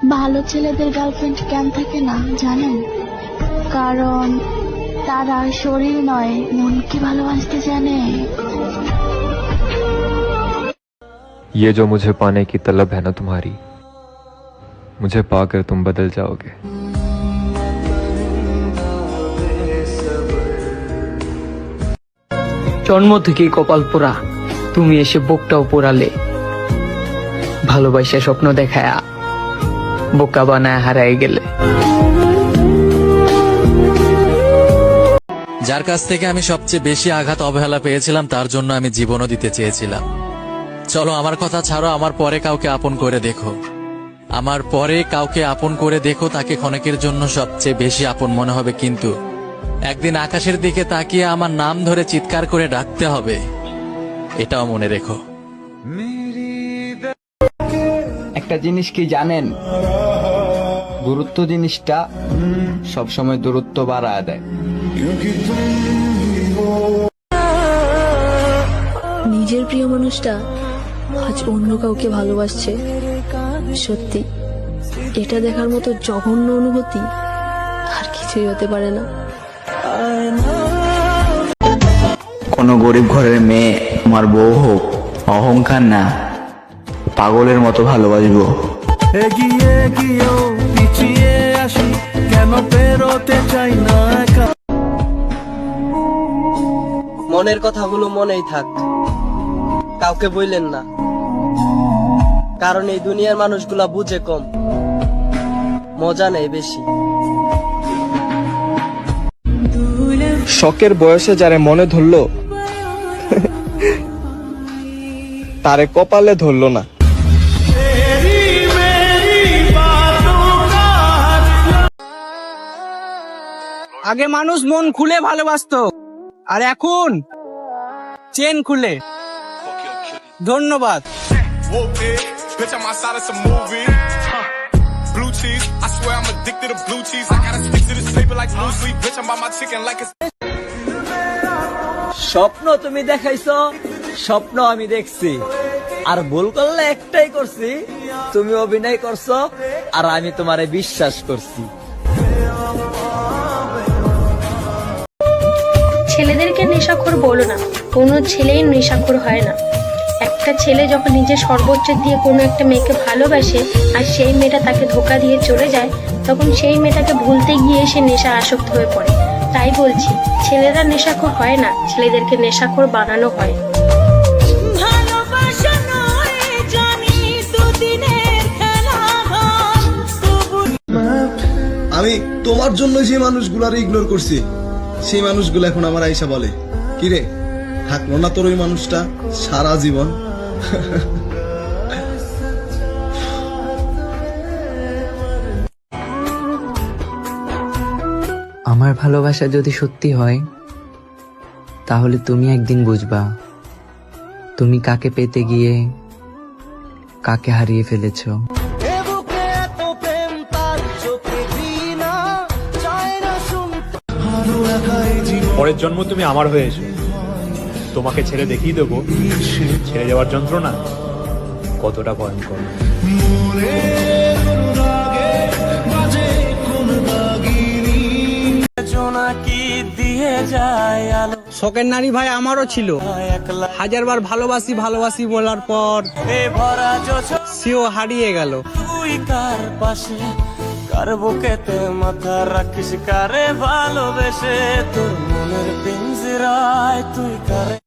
ভালো ছেলেদের গার্লফ্রেন্ড কেন থাকে না জানেন কারণ তারা শরীর নয় মনকে ভালোবাসতে জানে ये जो मुझे पाने की तलब है ना तुम्हारी मुझे पाकर तुम बदल जाओगे জন্ম থেকেই কপাল পোড়া তুমি এসে বুকটাও পোড়ালে ভালোবাসা স্বপ্ন দেখায়া বোকা বানায় হারাই গেলে। যার কাছ থেকে আমি সবচেয়ে বেশি আঘাত অবহেলা পেয়েছিলাম, তার জন্য আমি জীবনও দিতে চেয়েছিলাম। চলো আমার কথা ছাড়ো, আমার পরে কাউকে আপন করে দেখো। আমার পরে কাউকে আপন করে দেখো, তাকে ক্ষণেকের জন্য সবচেয়ে বেশি আপন মনে হবে কিন্তু। একদিন আকাশের দিকে তাকিয়ে আমার নাম ধরে চিৎকার করে ডাকতে হবে। এটাও মনে রেখো। একটা জিনিস কি জানেন? গুরুত্ব জিনিসটা সবসময় দূরত্ব বাড়ায় দেয়। নিজের প্রিয় মানুষটা আজ অন্য কাউকে ভালোবাসছে। সত্যি এটা দেখার মতো জঘন্য অনুভূতি আর কিছুই হতে পারে না। কোনো গরিব ঘরের মেয়ে আমার বউ হোক অহংকার না। পাগলের মতো ভালোবাসবো। এগিয়ে গিয়েও পিছিয়ে আসি কেন পেরোতে চাই না মনের কথাগুলো মনেই থাক। কাউকে বইলেন না। কারণ এই দুনিয়ার মানুষগুলা বুঝে কম। মজা নেই বেশি। শখের বয়সে যারে মনে ধরলো তারে কপালে ধরলো না। আগে মানুষ মন খুলে ভালোবাসত আর এখন চেন খুলে। ধন্যবাদ। স্বপ্ন তুমি দেখাইছো স্বপ্ন আমি দেখছি। আর ভুল করলে একটাই করছি তুমি অভিনয় করছ আর আমি তোমারে বিশ্বাস করছি। ছেলেদেরকে নেশাখোর বলো না। কোনো ছেলেই নেশাখোর হয় না। একটা ছেলে যখন নিজের সর্বোচ্চ দিয়ে কোনো একটা মেয়েকে ভালোবাসে আর সেই মেয়েটা তাকে ধোকা দিয়ে চলে যায় তখন সেই মেয়েটাকে ভুলতে গিয়ে সে নেশা আসক্ত হয়ে পড়ে। তাই বলছি ছেলেরা নেশাখোর হয় না ছেলেদেরকে নেশাখোর বানানো হয়। আমি তোমার জন্য যে মানুষগুলার ইগনোর করছি। সেই মানুষগুলো এখন আমার আইসা বলে, কিরে, থাকল না তোর ওই মানুষটা সারা জীবন? আমার ভালোবাসা যদি সত্যি হয়, তাহলে তুমি একদিন বুঝবা, তুমি কাকে পেতে গিয়ে কাকে হারিয়ে ফেলেছো। পরের জন্ম তুমি আমার হয়েছো তোমাকে ছেড়ে দেখিয়ে দেবো। ছেড়ে যাওয়ার যন্ত্রণা কতটা ভয়ঙ্কর। জোনাকি দিয়ে যায় আলো শখের নারী ভাই আমারও ছিল। হাজারবার ভালোবাসি ভালোবাসি বলার পর সেও হারিয়ে গেল। তুই কার পাশে? কার বুকেতে মাথা রাখিস? কারে ভালোবেসে তোর মনের পিঞ্জরায় তুই কারে